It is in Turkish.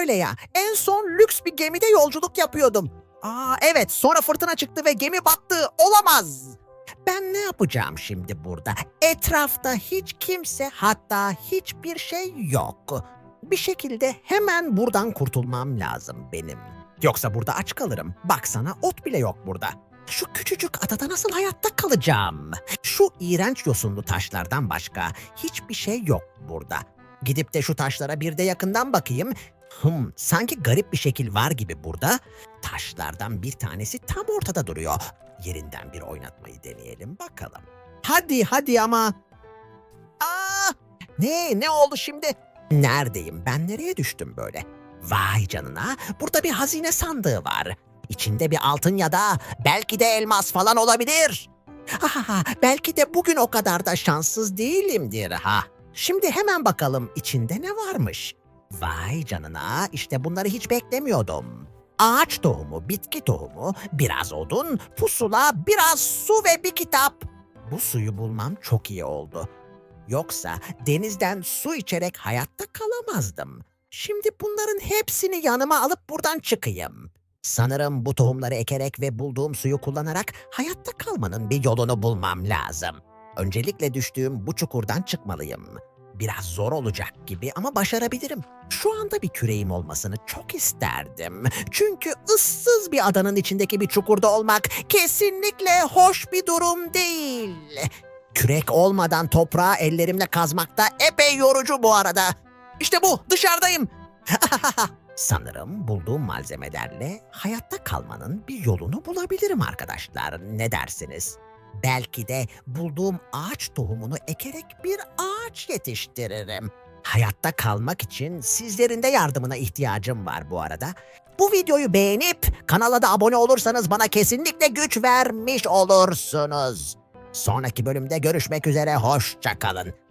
böyle ya. En son lüks bir gemide yolculuk yapıyordum. Aa evet sonra fırtına çıktı ve gemi battı. Olamaz. Ben ne yapacağım şimdi burada? Etrafta hiç kimse hatta hiçbir şey yok. Bir şekilde hemen buradan kurtulmam lazım benim. Yoksa burada aç kalırım. Baksana ot bile yok burada. Şu küçücük adada nasıl hayatta kalacağım? Şu iğrenç yosunlu taşlardan başka hiçbir şey yok burada. Gidip de şu taşlara bir de yakından bakayım. Hım, sanki garip bir şekil var gibi burada. Taşlardan bir tanesi tam ortada duruyor. Yerinden bir oynatmayı deneyelim bakalım. Hadi hadi ama. Aa! Ne ne oldu şimdi? Neredeyim ben nereye düştüm böyle? Vay canına burada bir hazine sandığı var. İçinde bir altın ya da belki de elmas falan olabilir. Ha, belki de bugün o kadar da şanssız değilimdir ha. Şimdi hemen bakalım içinde ne varmış. Vay canına işte bunları hiç beklemiyordum. Ağaç tohumu, bitki tohumu, biraz odun, pusula, biraz su ve bir kitap. Bu suyu bulmam çok iyi oldu. Yoksa denizden su içerek hayatta kalamazdım. Şimdi bunların hepsini yanıma alıp buradan çıkayım. Sanırım bu tohumları ekerek ve bulduğum suyu kullanarak hayatta kalmanın bir yolunu bulmam lazım. Öncelikle düştüğüm bu çukurdan çıkmalıyım. Biraz zor olacak gibi ama başarabilirim. Şu anda bir küreğim olmasını çok isterdim. Çünkü ıssız bir adanın içindeki bir çukurda olmak kesinlikle hoş bir durum değil. Kürek olmadan toprağı ellerimle kazmak da epey yorucu bu arada. İşte bu, dışarıdayım. Sanırım bulduğum malzemelerle hayatta kalmanın bir yolunu bulabilirim arkadaşlar. Ne dersiniz? Belki de bulduğum ağaç tohumunu ekerek bir ağaç yetiştiririm. Hayatta kalmak için sizlerin de yardımına ihtiyacım var bu arada. Bu videoyu beğenip kanala da abone olursanız bana kesinlikle güç vermiş olursunuz. Sonraki bölümde görüşmek üzere hoşça kalın.